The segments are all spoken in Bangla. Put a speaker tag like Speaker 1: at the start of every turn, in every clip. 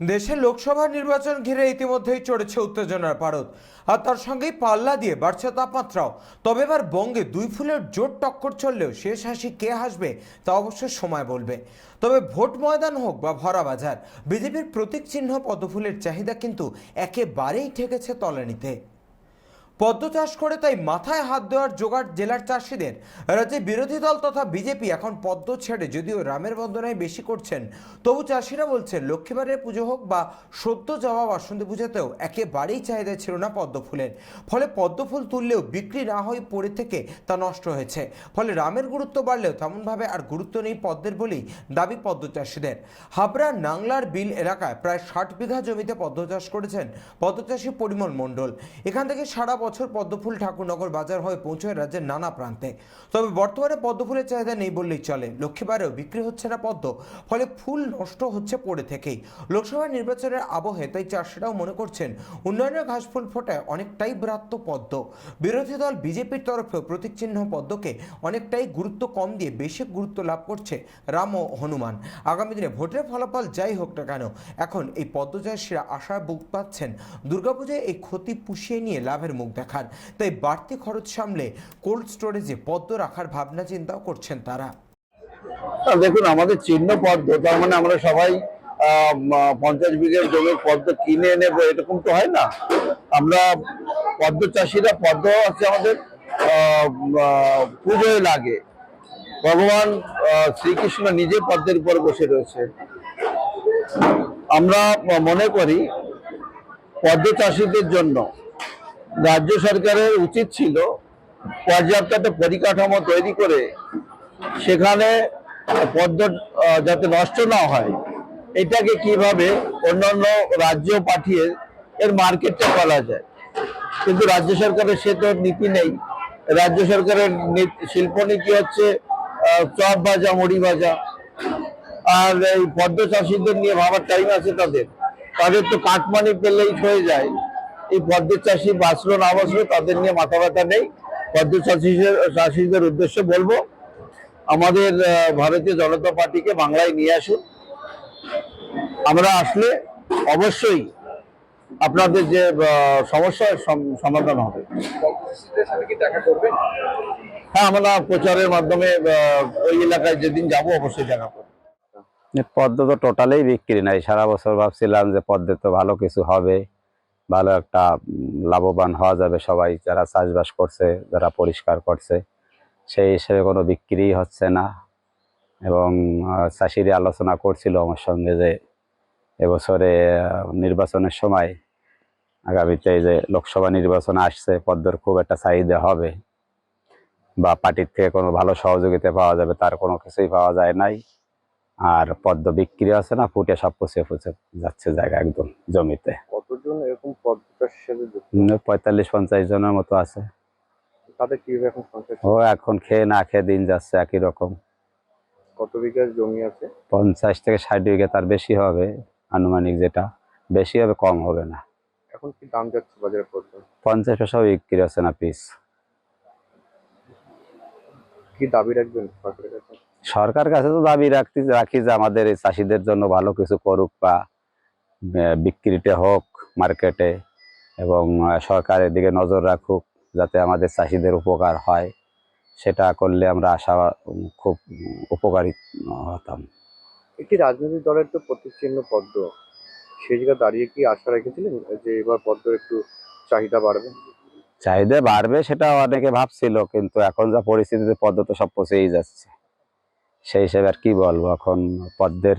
Speaker 1: দেশে লোকসভা নির্বাচন ঘিরে ইতিমধ্যেই চড়েছে উত্তেজনার পারদ। আর তার সঙ্গেই পাল্লা দিয়ে বাড়ছে তাপমাত্রাও। তবে এবার বঙ্গে দুই ফুলের জোট টক্কর চললেও শেষ হাসি কে হাসবে তা অবশ্য সময় বলবে। তবে ভোট ময়দান হোক বা ভরা বাজার, বিজেপির প্রতীক চিহ্ন পদফুলের চাহিদা কিন্তু একেবারেই ঠেকেছে তলানিতে। পদ্ম চাষ করে তাই মাথায় হাত দেওয়ার জোগাড় জেলার চাষিদের। রাজ্যে বিরোধী দল তথা বিজেপি এখন পদ্ম ছেড়ে, যদিও রামের বন্দনায় বেশি করছেন। তবু চাষিরা বলছেন লক্ষ্মীবারের পুজো হোক বা সদ্য যাওয়া বাসন্তী পুজোতেও একেবারেই চাহিদা ছিল না পদ্ম ফুলের। ফলে পদ্ম ফুল তুললেও বিক্রি না হয়ে পড়ে থেকে তা নষ্ট হয়েছে। ফলে রামের গুরুত্ব বাড়লেও তেমনভাবে আর গুরুত্ব নেই পদ্মের বলেই দাবি পদ্ম চাষিদের। হাবড়া নাংলার বিল এলাকায় প্রায় ষাট বিঘা জমিতে পদ্ম চাষ করেছেন পদ্ম পদ্মচাষী পরিমল মণ্ডল। এখান থেকে সারা বছর পদ্মফুল ঠাকুরনগর বাজার হয়ে পৌঁছয় রাজ্যের নানা প্রান্তে। তবে বর্তমানে পদ্মফুলের চাহিদা নেই বললেই চলে। লক্ষ্মীবারেও বিক্রি হচ্ছে না পদ্ম, ফলে ফুল নষ্ট হচ্ছে পড়ে থেকেই। লোকসভা নির্বাচনের আবহে তাই চাষিরাও মনে করছেন উন্নয়নের ঘাসফুল ফোটায় অনেকটাই ব্রাত্য পদ্ম। বিরোধী দল বিজেপির তরফেও প্রতীক চিহ্ন পদ্মকে অনেকটাই গুরুত্ব কম দিয়ে বেশি গুরুত্ব লাভ করছে রাম ও হনুমান। আগামী দিনে ভোটের ফলাফল যাই হোক না কেন, এখন এই পদ্মচাষীরা আশার বুক পাচ্ছেন। দুর্গাপূজায় এই ক্ষতি পুষিয়ে নিয়ে লাভের মুখ দেখার। তাই বাড়তি খরচ সামলে কোল্ড স্টোরেজে পদ্ম রাখার ভাবনা চিন্তাও করছেন তারা।
Speaker 2: দেখুন, আমাদের চিহ্ন পদ্ম, তার মানে আমরা সবাই পঞ্চাশ বিঘের জমির পদ্ম কিনে নেব এরকম তো হয় না। আমরা পদ্ম চাষিরা, পদ্ম আছে আমাদের পুজোয় লাগে। ভগবান শ্রীকৃষ্ণ নিজে পদ্মের উপর বসে রয়েছে। আমরা মনে করি, পদ্ম চাষিদের জন্য রাজ্য সরকারের উচিত ছিল পর্যাপ্ত একটা পরিকাঠামো তৈরি করে সেখানে পদ্ম যাতে নষ্ট না হয়, এটাকে কীভাবে অন্যান্য রাজ্য পাঠিয়ে এর মার্কেটটা করা যায়। কিন্তু রাজ্য সরকারের সে তো নীতি নেই। রাজ্য সরকারের নীতি- শিল্পনীতি হচ্ছে চপ ভাজা, মুড়ি ভাজা। আর এই পদ্ম চাষিদের নিয়ে ভাবার টাইম আছে তাদের। তাদের তো কাটমানি পেলেই হয়ে যায়। এই পদ্ম চাষি বাঁচলো না বাঁচলো তাদের নিয়ে মাথা ব্যথা নেই। পদ্ম চাষিদের চাষিদের উদ্দেশ্যে বলব, আমাদের ভারতীয় জনতা পার্টিকে বাংলায় নিয়ে আসুন। আমরা আসলে অবশ্যই আপনাদের যে সমস্যার সমাধান হবে। হ্যাঁ আমরা প্রচারের মাধ্যমে ওই এলাকায় যেদিন যাব অবশ্যই দেখা করব
Speaker 3: পদ্ম তো টোটালেই বিক্রি নাই। সারা বছর ভাবছিলাম যে পদ্মে তো ভালো কিছু হবে। ভালো একটা লাভবান হওয়া যাবে সবাই যারা চাষবাস করছে যারা পরিষ্কার করছে। সেই হিসেবে কোনো বিক্রি হচ্ছে না। এবং আহ, চাষিরা আলোচনা করছিল আমার সঙ্গে যে এবছরে নির্বাচনের সময় আগামীতে যে লোকসভা নির্বাচন আসছে পদ্মর খুব একটা চাহিদা হবে বা পার্টির থেকে কোনো ভালো সহযোগিতা পাওয়া যাবে তার কোনো কিছুই পাওয়া যায় নাই। আর পদ্ম বিক্রি আছে না ফুটে সব পচে পচে যাচ্ছে জায়গা একদম জমিতে।
Speaker 4: কতজন এরকম পদ্ম চাষের সাথে
Speaker 3: পঁয়তাল্লিশ পঞ্চাশ জনের মতো আছে।
Speaker 4: তাদের কীভাবে এখন সংসার
Speaker 3: ও এখন খেয়ে না খেয়ে দিন যাচ্ছে একই রকম।
Speaker 4: কত বিঘা জমি আছে?
Speaker 3: পঞ্চাশ থেকে ষাট বিঘে তার বেশি হবে আনুমানিক যেটা। বেশি হবে কম হবে না।
Speaker 4: এখন কি দাম যাচ্ছে বাজারে পদ্ম
Speaker 3: পঞ্চাশ পয়সাও বিক্রি হচ্ছে না পিস
Speaker 4: কি দাবি রাখবেন সরকারের
Speaker 3: সরকার কাছে তো দাবি রাখতে রাখি যে আমাদের এই চাষিদের জন্য ভালো কিছু করুক বা বিক্রিতে হোক মার্কেটে এবং সরকারের দিকে নজর রাখুক যাতে আমাদের চাষিদের উপকার হয় সেটা করলে আমরা আশা খুব উপকারী হতাম।
Speaker 4: একটি রাজনৈতিক দলের তো প্রতীক চিহ্ন পদ্ম। সেই জায়গায় দাঁড়িয়ে কি আশা রেখেছিলেন যে এবার পদ্ম একটু চাহিদা বাড়বে?
Speaker 3: চাহিদা বাড়বে সেটা অনেকে ভাবছিল কিন্তু এখন যা পরিস্থিতিতে পদ্ম তো সব পচেই যাচ্ছে। সেই হিসেবে আর কি বলব, এখন পদ্মের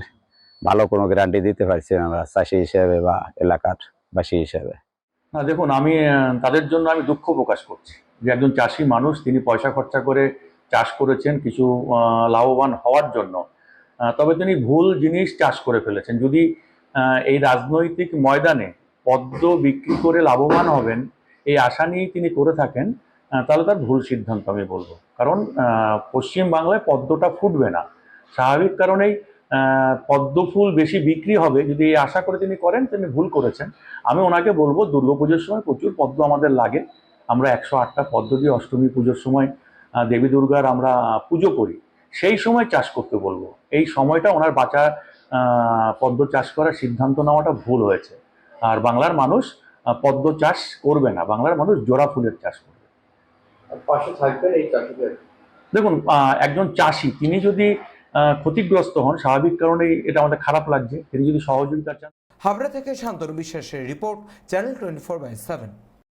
Speaker 3: ভালো কোনো গ্যারান্টি দিতে পারছি না চাষি হিসেবে বা এলাকার বাসী হিসেবে।
Speaker 5: না, দেখুন, আমি তাদের জন্য আমি দুঃখ প্রকাশ করছি যে একজন চাষি মানুষ, তিনি পয়সা খরচা করে চাষ করেছেন কিছু লাভবান হওয়ার জন্য। তবে তিনি ভুল জিনিস চাষ করে ফেলেছেন। যদি এই রাজনৈতিক ময়দানে পদ্ম বিক্রি করে লাভবান হবেন, এই আশা নিয়েই তিনি করে থাকেন। তাহলে তার ভুল সিদ্ধান্ত আমি বলব। কারণ পশ্চিম বাংলায় পদ্মটা ফুটবে না। স্বাভাবিক কারণেই পদ্ম ফুল বেশি বিক্রি হবে। যদি আশা করে তিনি করেন, তিনি ভুল করেছেন। আমি ওনাকে বলব, দুর্গাপুজোর সময় প্রচুর পদ্ম আমাদের লাগে। আমরা একশো আটটা পদ্ম দিয়ে অষ্টমী পুজোর সময় দেবী দুর্গার আমরা পুজো করি। সেই সময় চাষ করতে বলব। এই সময়টা ওনার বাঁচা পদ্ম চাষ করার সিদ্ধান্ত নেওয়াটা ভুল হয়েছে। আর বাংলার মানুষ পদ্ম চাষ করবে না। বাংলার মানুষ জোড়া ফুলের চাষ করবে।
Speaker 4: পাশে থাকবেন এই চাষিদের।
Speaker 5: দেখুন আহ, একজন চাষি তিনি যদি আহ, ক্ষতিগ্রস্ত হন স্বাভাবিক কারণে এটা আমাদের খারাপ লাগছে। তিনি যদি সহযোগিতা চান।
Speaker 1: হাবড়া থেকে শান্তনু বিশ্বাসের report channel twenty four by seven.